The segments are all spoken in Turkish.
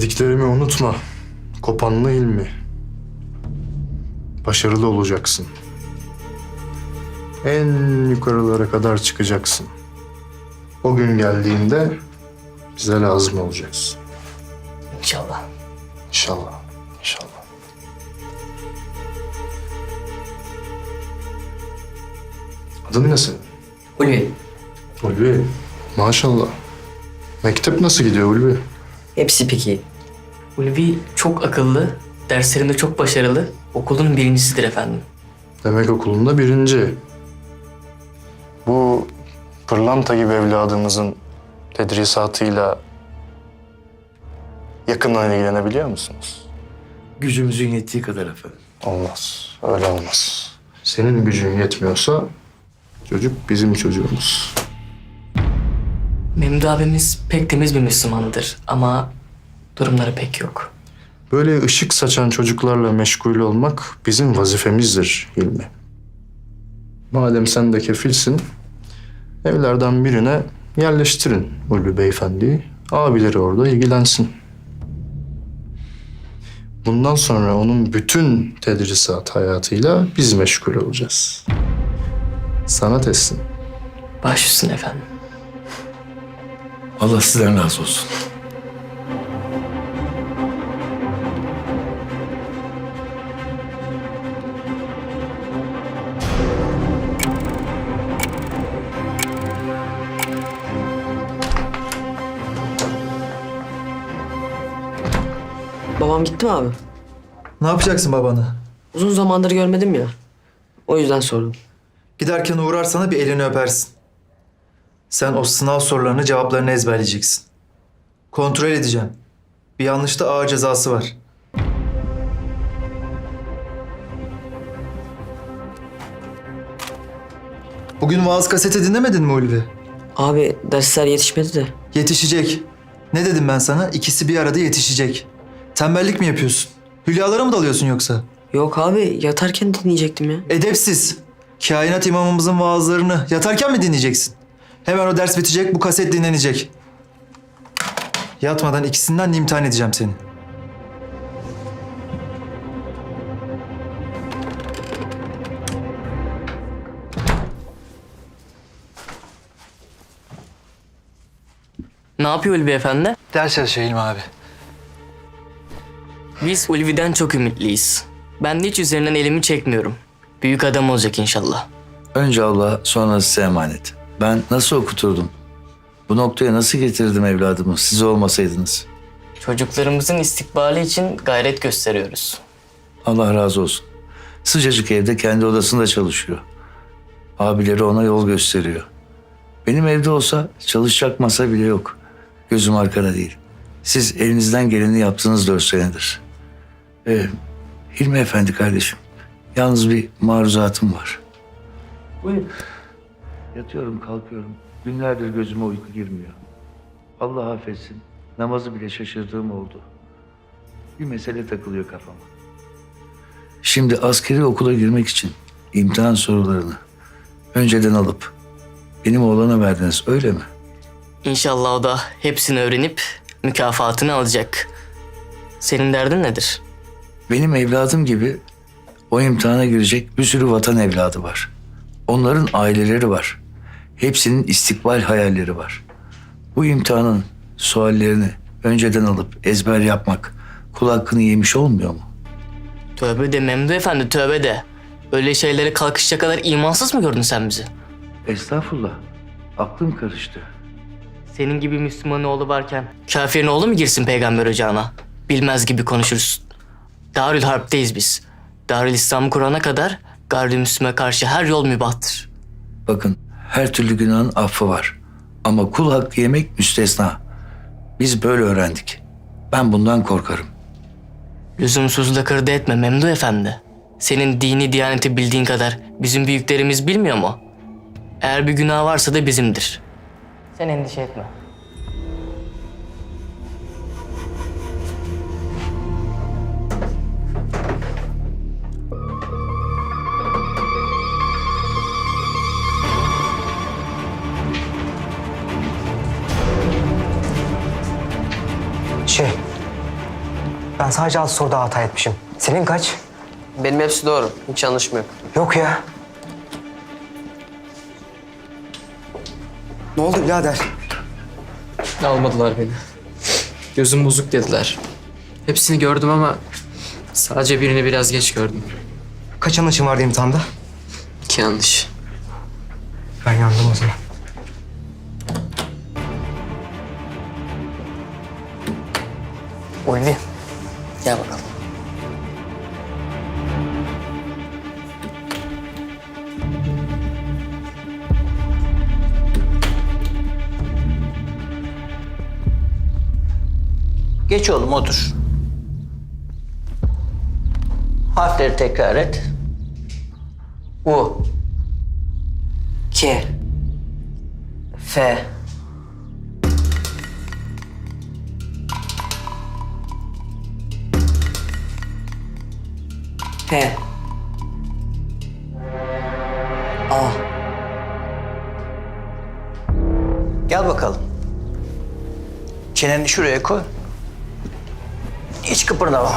Dediklerimi unutma. Kopanlı ilmi. Başarılı olacaksın. En yukarılara kadar çıkacaksın. O gün geldiğinde bize lazım olacaksın. İnşallah. İnşallah. İnşallah. Adın ne senin? Ulvi. Ulvi. Maşallah. Mektep nasıl gidiyor Ulvi? Hepsi peki. Ulvi çok akıllı, derslerinde çok başarılı, okulun birincisidir efendim. Demek okulunda birinci. Bu pırlanta gibi evladımızın tedrisatıyla yakından ilgilenebiliyor musunuz? Gücümüzün yettiği kadar efendim. Olmaz. Öyle olmaz. Senin gücün yetmiyorsa çocuk bizim çocuğumuz. Memdu abimiz pek temiz bir Müslümandır ama durumları pek yok. Böyle ışık saçan çocuklarla meşgul olmak bizim vazifemizdir Hilmi. Madem sen de kefilsin, evlerden birine yerleştirin Ulvi Beyefendi'yi. Abileri orada ilgilensin. Bundan sonra onun bütün tedrisat hayatıyla biz meşgul olacağız. Sana teslim. Baş üstüne efendim. Allah sizden razı olsun. Babam gitti mi abi? Ne yapacaksın babana? Uzun zamandır görmedim ya. O yüzden sordum. Giderken uğrar sana bir elini öpersin. Sen o sınav sorularını cevaplarını ezberleyeceksin. Kontrol edeceğim. Bir yanlışta ağır cezası var. Bugün vaaz kaseti dinlemedin mi Ulvi? Abi dersler yetişmedi de. Yetişecek. Ne dedim ben sana? İkisi bir arada yetişecek. Tembellik mi yapıyorsun? Hülyalara mı dalıyorsun yoksa? Yok abi yatarken dinleyecektim ya. Edepsiz. Kainat imamımızın vaazlarını yatarken mi dinleyeceksin? Hemen o ders bitecek, bu kaset dinlenecek. Yatmadan ikisinden de imtihan edeceğim seni. Ne yapıyor Ulvi efendi? Ders çalışayım abi. Biz Ulvi'den çok ümitliyiz. Ben de hiç üzerinden elimi çekmiyorum. Büyük adam olacak inşallah. Önce Allah sonra size emanet. Ben nasıl okuturdum? Bu noktaya nasıl getirdim evladımı siz olmasaydınız? Çocuklarımızın istikbali için gayret gösteriyoruz. Allah razı olsun. Sıcacık evde kendi odasında çalışıyor. Abileri ona yol gösteriyor. Benim evde olsa çalışacak masa bile yok. Gözüm arkada değil. Siz elinizden geleni yaptınız dört senedir. Ee, Hilmi Efendi kardeşim, yalnız bir maruzatım var. Buyur. Yatıyorum kalkıyorum. Günlerdir gözüme uyku girmiyor. Allah affetsin. Namazı bile şaşırdığım oldu. Bir mesele takılıyor kafama. Şimdi askeri okula girmek için imtihan sorularını önceden alıp benim oğlana verdiniz öyle mi? İnşallah o da hepsini öğrenip mükafatını alacak. Senin derdin nedir? Benim evladım gibi o imtihana girecek bir sürü vatan evladı var. Onların aileleri var. Hepsinin istikbal hayalleri var. Bu imtihanın suallerini önceden alıp ezber yapmak kul hakkını yemiş olmuyor mu? Tövbe de Memdu Efendi tövbe de. Öyle şeylere kalkışacak kadar imansız mı gördün sen bizi? Estağfurullah. Aklım karıştı. Senin gibi Müslüman oğlu varken kafirin oğlu mu girsin peygamber ocağına? Bilmez gibi konuşuruz. Darül Harp'teyiz biz. Darül İslam'ı kurana kadar gayrimüslime karşı her yol mübahtır. Bakın her türlü günahın affı var. Ama kul hakkı yemek müstesna. Biz böyle öğrendik. Ben bundan korkarım. Lüzumsuz da kırdı etme Memdu Efendi. Senin dini diyaneti bildiğin kadar bizim büyüklerimiz bilmiyor mu? Eğer bir günah varsa da bizimdir. Sen endişe etme. Ben sadece az soruda hata etmişim. Senin kaç? Benim hepsi doğru. Hiç yanlışım yok. Yok ya. Ne oldu birader? Almadılar beni. Gözüm bozuk dediler. Hepsini gördüm ama sadece birini biraz geç gördüm. Kaç yanlışın vardı imtihanda? İki yanlış. Ben yandım o zaman. Ulvi. Gel. Geç oğlum otur. Harfleri tekrar et. U. K. F. H. A. Gel bakalım. Çeneni şuraya koy. Hiç kıpırdama.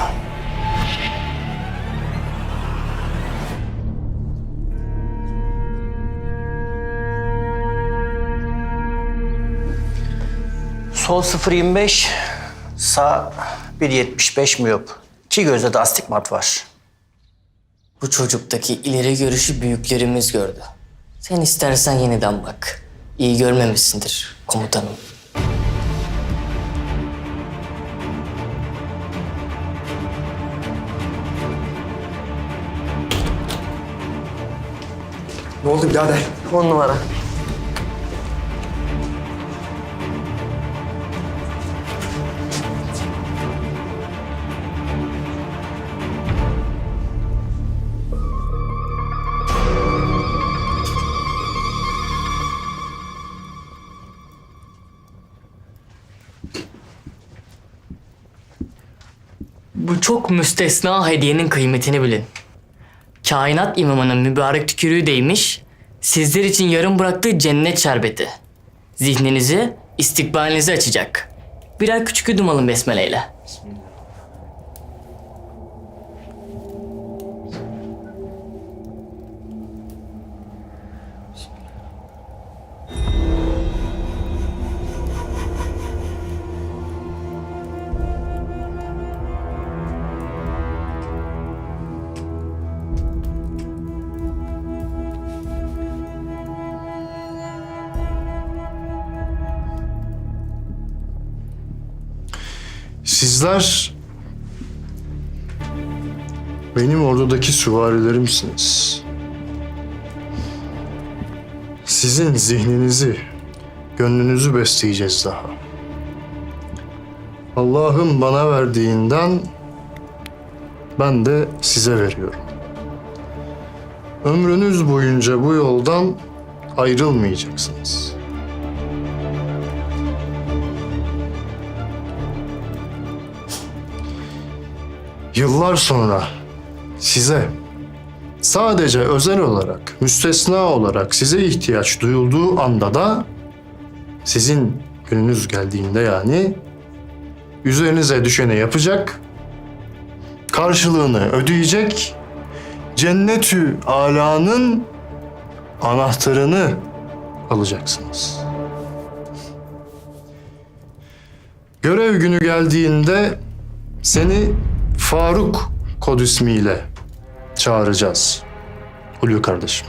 Sol 0.25, sağ 1.75 miyop. İki gözde de astigmat var. Bu çocuktaki ileri görüşü büyüklerimiz gördü. Sen istersen yeniden bak. İyi görmemişsindir komutanım. Ne oldu birader? On numara. Bu çok müstesna hediyenin kıymetini bilin. Kainat imamının mübarek tükürüğü değmiş, sizler için yarım bıraktığı cennet şerbeti. Zihninizi, istikbalinizi açacak. Birer küçük yudum alın besmeleyle. Sizler benim ordudaki süvarilerimsiniz. Sizin zihninizi, gönlünüzü besleyeceğiz daha. Allah'ın bana verdiğinden ben de size veriyorum. Ömrünüz boyunca bu yoldan ayrılmayacaksınız. Yıllar sonra size sadece özel olarak, müstesna olarak size ihtiyaç duyulduğu anda da sizin gününüz geldiğinde yani üzerinize düşeni yapacak, karşılığını ödeyecek, cennetü alanın anahtarını alacaksınız. Görev günü geldiğinde seni Faruk kod ismiyle çağıracağız. Hulyu kardeşim.